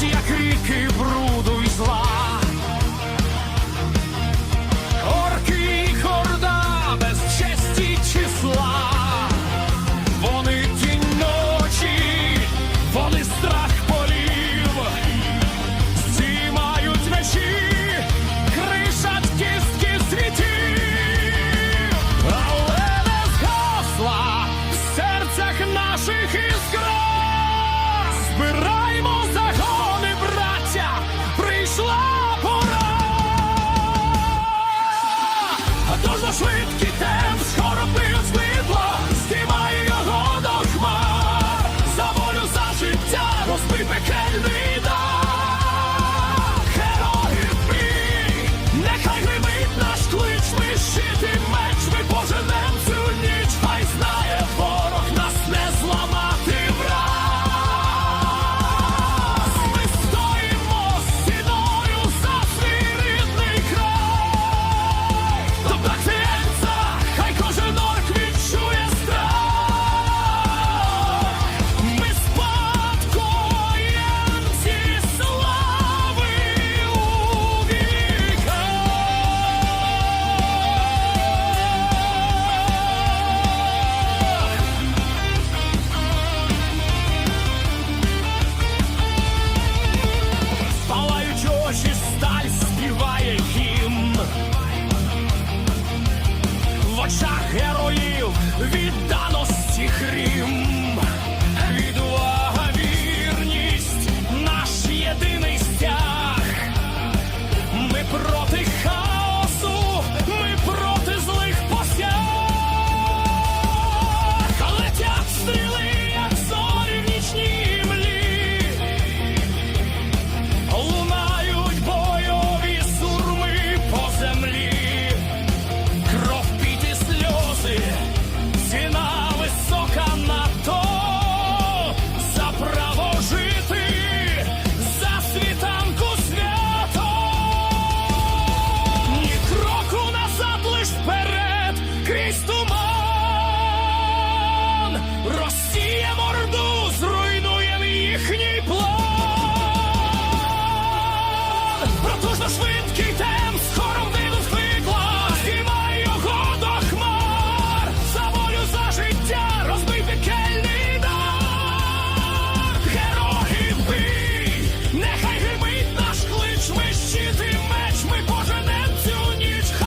Течуть, як ріки бруду й зла. Орки і хорда без честі числа. Вони ті ночі, вони страх полів, здіймають мечі, кришать кістки світів, але не згасла в серцях наших. Дуже швидкі те. відданості хрів.